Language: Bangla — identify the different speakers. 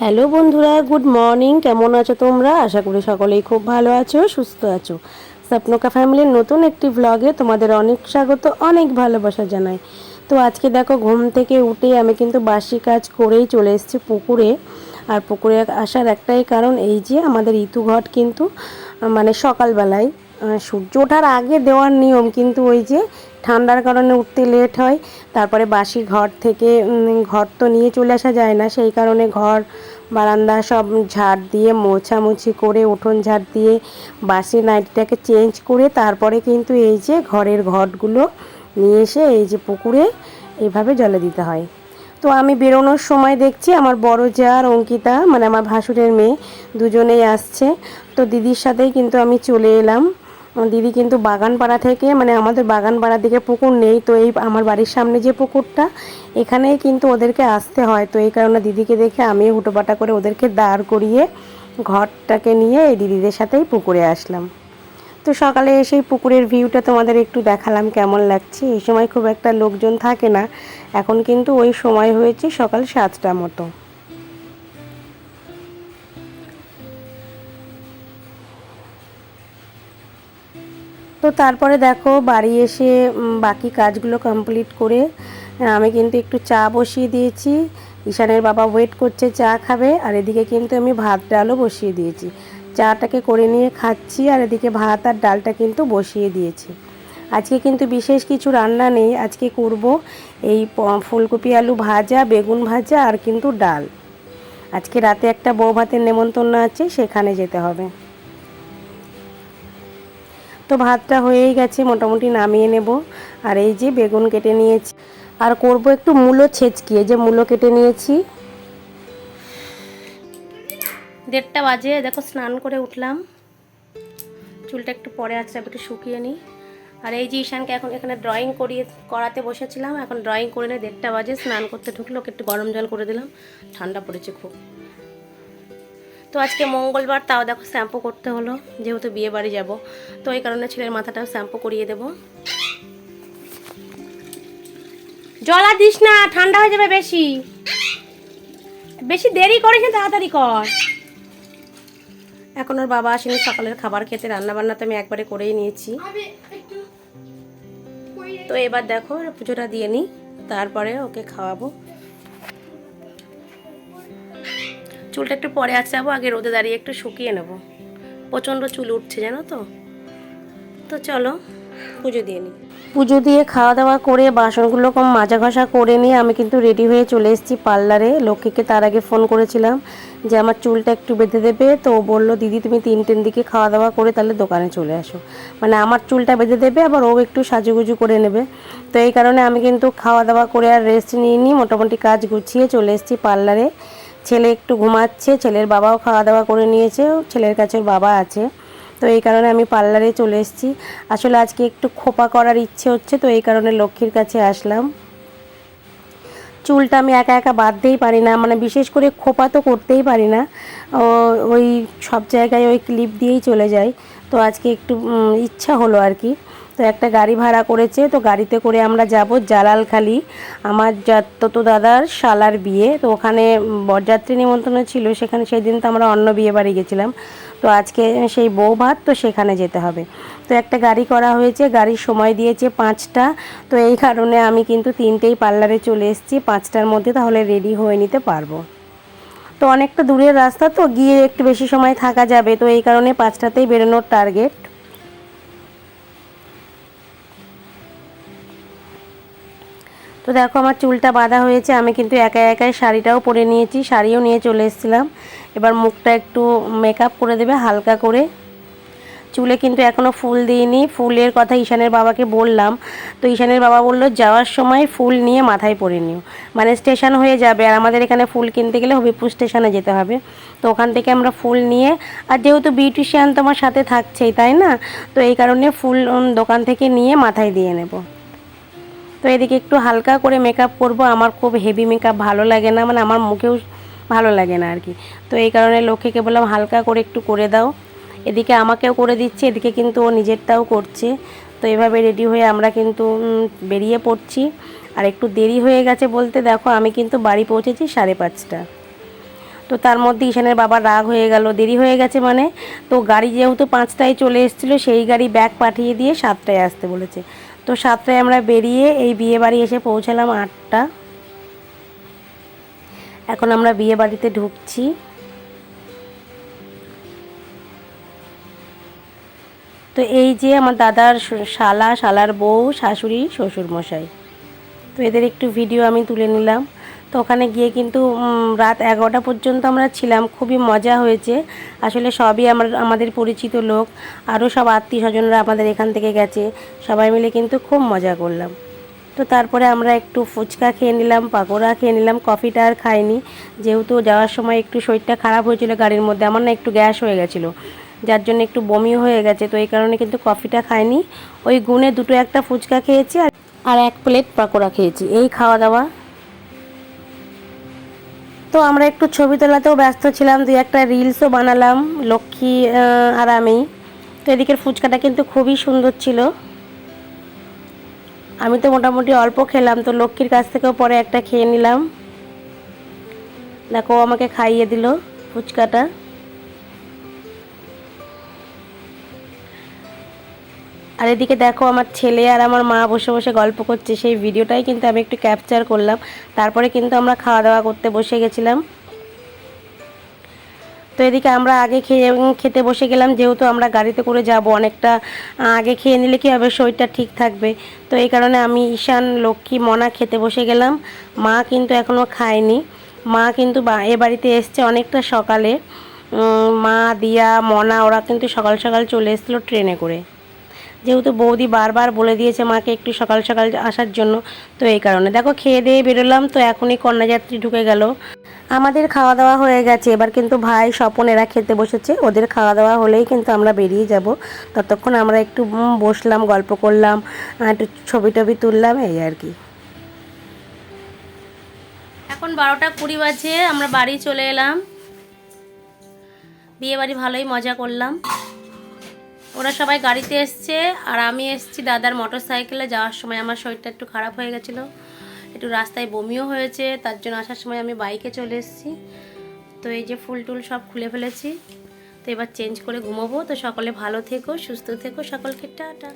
Speaker 1: হ্যালো বন্ধুরা, গুড মর্নিং। কেমন আছো তোমরা? আশা করি সকলেই খুব ভালো আছো, সুস্থ আছো। স্বপ্নকা ফ্যামিলির নতুন একটি ভ্লগে তোমাদের অনেক স্বাগত, অনেক ভালোবাসা জানাই। তো আজকে দেখো, ঘুম থেকে উঠে আমি কিন্তু বাসি কাজ করেই চলে এসেছি পুকুরে। আর পুকুরে আসার একটাই কারণ এই যে আমাদের ইতু ঘট কিন্তু মানে সকালবেলায় সূর্য ওঠার আগে দেওয়ার নিয়ম, কিন্তু ওই যে ঠান্ডার কারণে উঠতে লেট হয়, তারপরে বাসি ঘর থেকে ঘর তো নিয়ে চলে আসা যায় না, সেই কারণে ঘর, বারান্দা সব ঝাড় দিয়ে, মোছামুছি করে, উঠোন ঝাড় দিয়ে বাসি নাইটিটাকে চেঞ্জ করে, তারপরে কিন্তু এই যে ঘরের ঘটগুলো নিয়ে এসে, এই যে পুকুরে এইভাবে জলে দিতে হয়। তো আমি বেরোনোর সময় দেখছি আমার বড় যা আর অঙ্কিতা মানে আমার ভাসুরের মেয়ে, দুজনেই আসছে। তো দিদির সাথেই কিন্তু আমি চলে এলাম। দিদি কিন্তু বাগানপাড়া থেকে মানে আমাদের বাগানপাড়ার দিকে পুকুর নেই, তো এই আমার বাড়ির সামনে যে পুকুরটা, এখানেই কিন্তু ওদেরকে আসতে হয়। তো এই কারণে দিদিকে দেখে আমি হুটোপাটা করে ওদেরকে দাঁড় করিয়ে ঘরটাকে নিয়ে এই দিদিদের সাথেই পুকুরে আসলাম। তো সকালে এসেই পুকুরের ভিউটা তোমাদের একটু দেখালাম, কেমন লাগছে? এই সময় খুব একটা লোকজন থাকে না। এখন কিন্তু ওই সময় হয়েছে সকাল সাতটা মতো। তো তারপরে দেখো বাড়ি এসে বাকি কাজগুলো কমপ্লিট করে আমি কিন্তু একটু চা বসিয়ে দিয়েছি। ঈশানের বাবা ওয়েট করছে, চা খাবে, আর এদিকে কিন্তু আমি ভাত ডালও বসিয়ে দিয়েছি। চাটাকে করে নিয়ে খাচ্ছি, আর এদিকে ভাত আর ডালটা কিন্তু বসিয়ে দিয়েছি। আজকে কিন্তু বিশেষ কিছু রান্না নেই, আজকে করব এই ফুলকপি আলু ভাজা, বেগুন ভাজা, আর কিন্তু ডাল। আজকে রাতে একটা বউ ভাতের নেমন্তন্ন আছে, সেখানে যেতে হবে। তো ভাতটা হয়েই গেছে, মোটামুটি নামিয়ে নেব। আর এই যে বেগুন কেটে নিয়েছি। আর করব একটু মূলো ছেচকিয়ে যে মূলো কেটে নিয়েছি। দেড়টা বাজে, দেখো স্নান করে উঠলাম। চুলটা একটু পরে আছে একটু শুকিয়ে নিই। আর এই যে ঈশানকে এখন এখানে ড্রয়িং করিয়ে, করাতে বসেছিলাম, এখন ড্রয়িং করে নিয়ে দেড়টা বাজে, স্নান করতে ঢুকলো একটু গরম জল করে দিলাম। ঠান্ডা পড়েছে খুব। তো আজকে মঙ্গলবার তাও দেখো শ্যাম্পু করতে হলো যেহেতু বিয়ে বাড়ি যাব। তো এই কারণে ছেলের মাথাটাও শ্যাম্পু করিয়ে দেব। জলা দিস না ঠান্ডা হয়ে যাবে বেশি। বেশি দেরি করিস না তাড়াতাড়ি কর। এখন ওর বাবা আসেনি সকালের খাবার খেতে রান্না বান্না তো আমি একবারে করেই নিয়েছি। তো এবার দেখো পুজোটা দিয়ে নিই তারপরে ওকে খাওয়াবো। চুলটা একটু পরে আঁচড়াবো আগে রোদে দাঁড়িয়ে একটু শুকিয়ে নেব। প্রচণ্ড চুল উঠছে, জানো তো? তো চলো, পুজো দিয়ে নিই পুজো দিয়ে খাওয়া দাওয়া করে, বাসনগুলো কম মাজা ঘষা করে নিয়ে আমি কিন্তু রেডি হয়ে চলে এসেছি পার্লারে। লক্ষ্মীকে তার আগে ফোন করেছিলাম যে, আমার চুলটা একটু বেঁধে দেবে। তো ও বলল, দিদি, তুমি তিনটের দিকে খাওয়া দাওয়া করে তাহলে দোকানে চলে আসো। মানে আমার চুলটা বেঁধে দেবে, আবার ও একটু সাজুগুজু করে নেবে। তো এই কারণে আমি কিন্তু খাওয়া দাওয়া করে আর রেস্ট নিয়ে নিই মোটামুটি কাজ গুছিয়ে চলে এসেছি পার্লারে। ছেলে একটু ঘুমাচ্ছে, ছেলের বাবাও খাওয়া দাওয়া করে নিয়েছে, ছেলের কাছে বাবা আছে। তো এই কারণে আমি পার্লারে চলে এসেছি। আসলে আজকে একটু খোপা করার ইচ্ছে হচ্ছে, তো এই কারণে লক্ষ্মীর কাছে আসলাম। চুলটা আমি একা একা বাঁধতেই পারি না মানে বিশেষ করে খোপা তো করতেই পারি না। ওই সব জায়গায় ওই ক্লিপ দিয়েই চলে যায় তো আজকে একটু ইচ্ছা হলো আর কি। তো একটা গাড়ি ভাড়া করেছে, তো গাড়িতে করে আমরা যাব জালালখালি। আমার তো দাদার শালার বিয়ে, তো ওখানে বরযাত্রী নিমন্ত্রণ ছিল, সেখানে সেই দিন তো আমরা অন্য বিয়ে বাড়ি গেছিলাম। তো আজকে সেই বউ ভাত, তো সেখানে যেতে হবে। তো একটা গাড়ি করা হয়েছে, গাড়ির সময় দিয়েছে পাঁচটা। তো এই কারণে আমি কিন্তু তিনটেই পার্লারে চলে এসেছি, পাঁচটার মধ্যে তাহলে রেডি হয়ে নিতে পারব। তো অনেকটা দূরের রাস্তা, তো গিয়ে একটু বেশি সময় থাকা যাবে, তো এই কারণে পাঁচটাতেই বেরোনোর টার্গেট। তো দেখো আমার চুলটা বাঁধা হয়েছে, আমি কিন্তু একা একাই শাড়িটাও পরে নিয়েছি, শাড়িও নিয়ে চলে এসেছিলাম। এবার মুখটা একটু মেকআপ করে দেবে, হালকা করে। চুলে কিন্তু এখনও ফুল দিইনি, ফুলের কথা ঈশানের বাবাকে বললাম। তো ঈশানের বাবা বলল, যাওয়ার সময় ফুল নিয়ে মাথায় পরে নিও। মানে স্টেশন হয়ে যাবে, আর আমাদের এখানে ফুল কিনতে গেলে হবিপুর স্টেশনে যেতে হবে। তো ওখান থেকে আমরা ফুল নিয়ে, আর যেহেতু বিউটিশিয়ান তো আমার সাথে থাকছেই, তাই না? তো এই কারণে ফুল দোকান থেকে নিয়ে মাথায় দিয়ে নেব। তো এদিকে একটু হালকা করে মেকআপ করব। আমার খুব হেভি মেকআপ ভালো লাগে না মানে আমার মুখেও ভালো লাগে না আর কি তো এই কারণে লক্ষ্মীকে বললাম হালকা করে একটু করে দাও। এদিকে আমাকেও করে দিচ্ছে, এদিকে কিন্তু ও নিজেরটাও করছে। তো এভাবে রেডি হয়ে আমরা কিন্তু বেরিয়ে পড়ছি। আর একটু দেরি হয়ে গেছে বলতে, দেখো আমি কিন্তু বাড়ি পৌঁছেছি সাড়ে পাঁচটা। তো তার মধ্যে ঈশানের বাবার রাগ হয়ে গেল, দেরি হয়ে গেছে মানে। তো গাড়ি যেহেতু পাঁচটায় চলে এসেছিল, সেই গাড়ি ব্যাগ পাঠিয়ে দিয়ে সাতটায় আসতে বলেছে। তো সাতটায় আমরা বেরিয়ে এই বিয়ে বাড়ি এসে পৌঁছালাম আটটা। এখন আমরা বিয়ে বাড়িতে ঢুকছি। তো এই যে আমার দাদার শালা, শালার বউ, শাশুড়ি শ্বশুর মশাই তো এদের একটু ভিডিও আমি তুলে নিলাম। তো ওখানে গিয়ে কিন্তু রাত এগারোটা পর্যন্ত আমরা ছিলাম। খুবই মজা হয়েছে। আসলে সবই আমার, আমাদের পরিচিত লোক। আরও সব আত্মীয় স্বজনরা আমাদের এখান থেকে গেছে। সবাই মিলে কিন্তু খুব মজা করলাম। তো তারপরে আমরা একটু ফুচকা খেয়ে নিলাম, পাকোড়া খেয়ে নিলাম। কফিটা আর খাইনি। যেহেতু যাওয়ার সময় একটু শরীরটা খারাপ হয়েছিল গাড়ির মধ্যে, আমার না একটু গ্যাস হয়ে গেছিল। যার জন্য একটু বমিও হয়ে গেছে। তো এই কারণে কিন্তু কফিটা খাইনি। ওই গুনে দুটো একটা ফুচকা খেয়েছি আর আর এক প্লেট পাকোড়া খেয়েছি। এই খাওয়া দাওয়া তো আমরা একটু ছবি তোলাতেও ব্যস্ত ছিলাম, দুই একটা রিলসও বানালাম, লক্ষ্মী আর আমি। তো এদিকের ফুচকাটা কিন্তু খুবই সুন্দর ছিল। আমি তো মোটামুটি অল্প খেলাম, তো লক্ষ্মীর কাছ থেকেও পরে একটা খেয়ে নিলাম। দেখো আমাকে খাইয়ে দিল ফুচকাটা। আর এদিকে দেখো আমার ছেলে আর আমার মা বসে বসে গল্প করছে। সেই ভিডিওটাই কিন্তু আমি একটু ক্যাপচার করলাম। তারপরে কিন্তু আমরা খাওয়া দাওয়া করতে বসে গেছিলাম। তো এদিকে আমরা আগে খেয়ে, খেতে বসে গেলাম। যেহেতু আমরা গাড়িতে করে যাব অনেকটা আগে খেয়ে নিলে কী হবে? শরীরটা ঠিক থাকবে। তো এই কারণে আমি, ঈশান, লক্ষ্মী, মনা খেতে বসে গেলাম। মা কিন্তু এখনও খায়নি। মা কিন্তু এ বাড়িতে এসছে অনেকটা সকালে। মা, দিয়া, মনা, ওরা কিন্তু সকাল সকাল চলে এসেছিল ট্রেনে করে। যেহেতু বৌদি বারবার বলে দিয়েছে মাকে একটু সকাল সকাল আসার জন্য, তো এই কারণে। দেখো, খেয়ে দিয়ে বেরোলাম, তো এখনই কন্যাযাত্রী ঢুকে গেল। আমাদের খাওয়া দাওয়া হয়ে গেছে। এবার কিন্তু ভাই স্বপন এরা খেতে বসেছে। ওদের খাওয়া দাওয়া হলেই কিন্তু আমরা বেরিয়ে যাব। ততক্ষণ আমরা একটু বসলাম, গল্প করলাম একটু ছবি টবি তুললাম, এই আর কি। এখন বারোটা কুড়ি বাজে, আমরা বাড়ি চলে এলাম। বিয়ে বাড়ি ভালোই মজা করলাম। ওরা সবাই গাড়িতে এসছে, আর আমি এসছি দাদার মোটর সাইকেলে যাওয়ার সময় আমার শরীরটা একটু খারাপ হয়ে গেছিল। একটু রাস্তায় বমিও হয়েছে, তার জন্য আসার সময় আমি বাইকে চলে এসেছি। তো এই যে ফুল টুল সব খুলে ফেলেছি। তো এবার চেঞ্জ করে ঘুমাবো। তো সকলে ভালো থেকো, সুস্থ থেকো সকলকে। টাটা।